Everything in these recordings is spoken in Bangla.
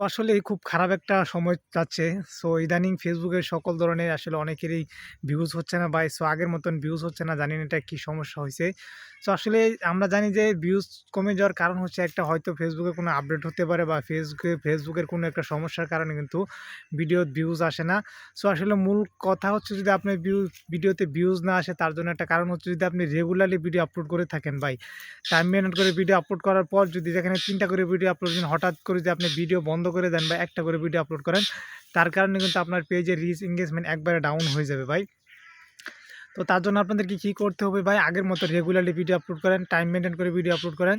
আসলে খুব খারাপ একটা সময় যাচ্ছে। সো ইদানিং ফেসবুকের সকল ধরনের আসলে অনেকেরই ভিউজ হচ্ছে না ভাই। সো আগের মতন ভিউজ হচ্ছে না। জানি না এটা কী সমস্যা হয়েছে সো আসলে আমরা জানি যে ভিউজ কমে যাওয়ার কারণ হচ্ছে একটা হয়তো ফেসবুকে কোনো আপডেট হতে পারে বা ফেসবুকে ফেসবুকের কোনো একটা সমস্যার কারণে কিন্তু ভিডিওর ভিউজ আসে না। সো আসলে মূল কথা হচ্ছে যদি আপনার ভিউজ ভিডিওতে ভিউজ না আসে, তার জন্য একটা কারণ হচ্ছে যদি আপনি রেগুলারলি ভিডিও আপলোড করে থাকেন ভাই। টাইম মেইনটেইন করে ভিডিও আপলোড করার পর যদি যেখানে তিনটা করে ভিডিও আপলোড হঠাৎ করে যদি আপনি ভিডিও বন্ধ করে দেন বা একটা করে ভিডিও আপলোড করেন তার কারণে কিন্তু আপনার পেজের রিচ এনগেজমেন্ট একবারে ডাউন হয়ে যাবে ভাই। তো তার জন্য আপনাদেরকে কী করতে হবে ভাই আগের মতো রেগুলারলি ভিডিও আপলোড করেন, টাইম মেনটেন করে ভিডিও আপলোড করেন।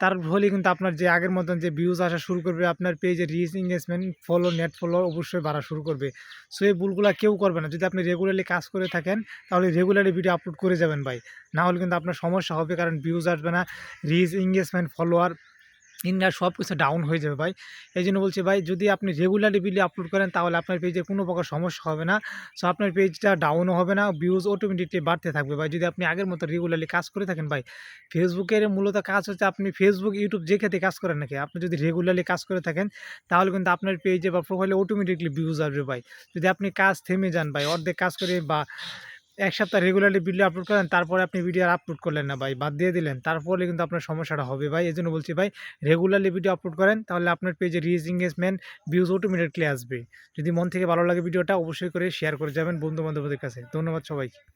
তার ফলে কিন্তু আপনার যে আগের মতন যে ভিউজ আসা শুরু করবে আপনার পেজের reach engagement, follow, net follow অবশ্যই বাড়া শুরু করবে। সো এই ভুলগুলো কেউ করবে না। যদি আপনি রেগুলারলি কাজ করে থাকেন তাহলে রেগুলারলি ভিডিও আপলোড করে যাবেন ভাই। না হলে কিন্তু আপনার সমস্যা হবে কারণ ভিউজ আসবে না, রিচ, এনগেজমেন্ট, ফলোয়ার ইন্ডিয়া সব কিছু ডাউন হয়ে যাবে ভাই। এই জন্য বলছি ভাই যদি আপনি রেগুলারলি ভিডিও আপলোড করেন তাহলে আপনার পেজে কোনো প্রকার সমস্যা হবে না। সো আপনার পেজটা ডাউনও হবে না, ভিউজ অটোমেটিকলি বাড়তে থাকবে ভাই। যদি আপনি আগের মতো রেগুলারলি কাজ করে থাকেন ভাই। ফেসবুকের মূলত কাজ হচ্ছে আপনি ফেসবুক, ইউটিউব যে ক্ষেত্রে কাজ করেন নাকি আপনি যদি রেগুলারলি কাজ করে থাকেন তাহলে কিন্তু আপনার পেজে বা প্রোফাইলে অটোমেটিকলি ভিউজ আসবে ভাই। যদি আপনি কাজ থেমে যান ভাই অর্ধেক কাজ করে বা ১ সপ্তাহ রেগুলারলি ভিডিও আপলোড করেন তারপরে আপনি ভিডিও আর আপলোড করলেন না ভাই, বাদ দিয়ে দিলেন। তারপরে কিন্তু আপনার সমস্যাটা হবে ভাই। এই জন্য বলছি ভাই রেগুলারলি ভিডিও আপলোড করেন তাহলে আপনার পেজে রিচ, এঙ্গেজমেন্ট ভিউজ অটোমেটিকলি আসবে। যদি মন থেকে ভালো লাগে ভিডিওটা অবশ্যই করে শেয়ার করে যাবেন বন্ধু-বান্ধবদের কাছে। ধন্যবাদ সবাইকে।